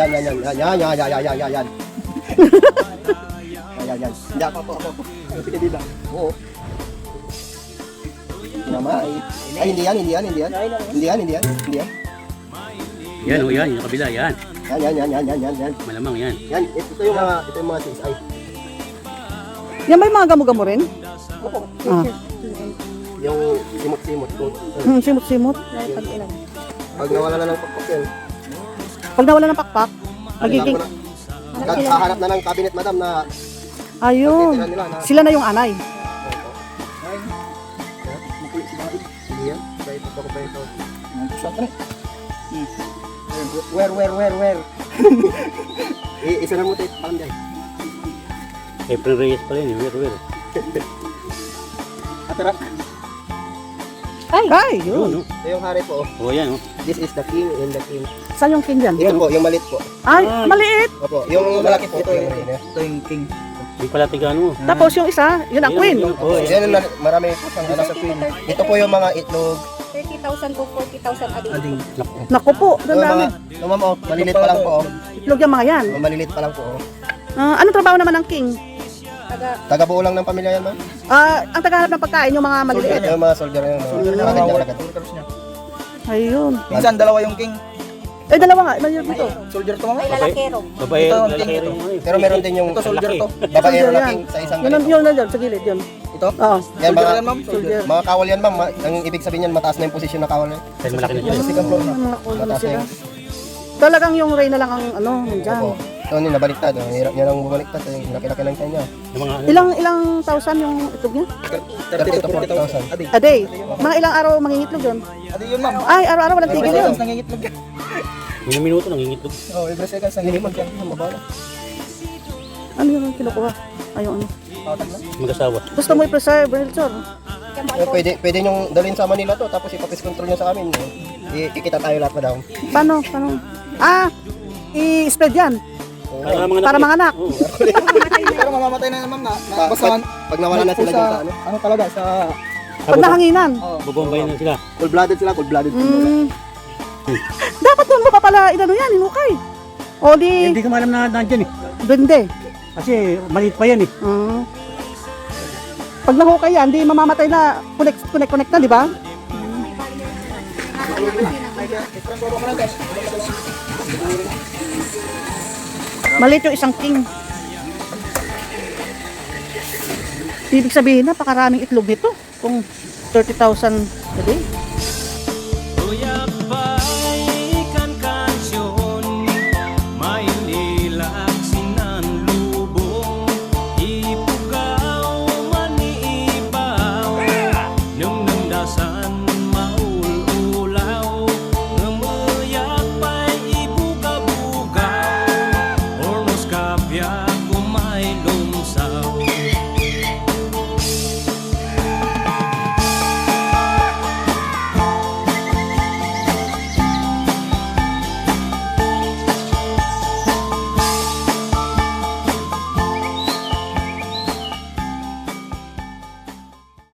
Yan, yan, yan, yan, yan, yan, yan, yan, yan, yan, yan. Yan, yan, yan. Hindi, ako, ako, ako. Ano, pinabida? Oo. Naman. Ay, hindi yan, hindi yan, hindi yan. Hindi yan, hindi yan, hindi yan. Yan, oh, yan. Yung kabila, yan. Yan, yan, yan, yan, yan, yan, yan. Malamang yan. Yan, ito yung mga, ito yung mga CSI. Yan may mga gamo-gamo rin? Ah. Yung simot-simot. Kung, Hmm, simot-simot. pag nawala na ng pakpak yan, Pag nawala ng pakpak, magiging... Ko na- Kahanap na ng cabinet, madam, na Ayun. Sila na yung anay. Where, where, where, where? Isa na mo tayo, dyan. Efren Reyes pala yun. Where, where? Atara, Ay, Yun, yun. oh. ito yung hari po. oh. Oh, yan, oh. This is the king and the king. Saan yung king dyan? Ito po, yung malit po. Ay, maliit. Opo, yung malaki po. Ito yung reyna. Ito yung king. Di pala tigano. Tapos yung isa, yun ang queen. Oh, yan. Yan, na- marami po siyang ano sa queen. Ito po yung mga itlog. 30,000 to 40,000 a day. Ading. Naku po, doon dami. mga, yung ma'am, oh, malilit pa lang po. Oh. Itlog yung mga yan. Oh, Malilit pa lang po. Oh. Ah, anong trabaho naman ng king? Taga, Taga-buo lang ng pamilya yan, ma'am. Ah, ang tagahanap ng pagkain yung mga maliliit. Yung mga soldier yan. Soldier Mga na mga agad. workers niya. Ayun. Minsan dalawa yung king. Eh, dalawa nga. Mayroon dito. Soldier to mga. lalakero. Babae, Ito, eh. Pero meron din yung Ito soldier to. babaero na king sa isang Yun, ganito. yun, yun, yun, sa gilid, yun. Ito. Oo. Yan, Soldier mga, yan ma'am. Soldier. mga kawal yan, ma'am. Ma- Ang ibig sabihin yan, mataas na yung posisyon ng kawal. eh. Kasi malaki na na. Na Mataas na sila. yung Talagang yung Reyna lang ang ano, nandyan. Opo. Ito, yun, nabaliktad. Oh. Hirap niya lang bumaliktad. Eh. Laki-laki lang kanya. Yung mga ano. Ilang ilang thousand yung itlog niya? 30 to 40,000. Ading. A day. Mga ilang araw mangingitlog yun? Yun ma'am. Ay, araw-araw walang tigil yun. nangingitlog yan. Mga minuto nangingitlog. Oh, every seconds nangingitlog yan. Mabala. Ano yung kinukuha? Ay, yung ano. Na. Mag-asawa. Gusto mo i-preserve, mo Eh, pwede, pwede niyong dalhin sa Manila to. Tapos ipapis control niyo sa amin. Eh. I- Kikita tayo lahat, madam. Paano? Paano? Ah, i-spread yan. Para mga Para mga anak. Oo. Pero mamamatay na naman na. na Pa- basta pag, pag nawala na sila dun sa ano. Ano talaga sa Pag nahanginan. oh, Bobombay na sila. Cold-blooded sila, cold-blooded. Mm. Dapat doon mo pa pala inano yan, hinukay. O di, Hindi ko alam na nandyan eh. bende. Kasi maliit pa yan eh. Mm. Pag nahukay yan, di mamamatay na connect, connect, connect na, di ba? Maliit yung isang king. Ibig sabihin na, pakaraming itlog nito. Kung 30,000 a day. cambiar.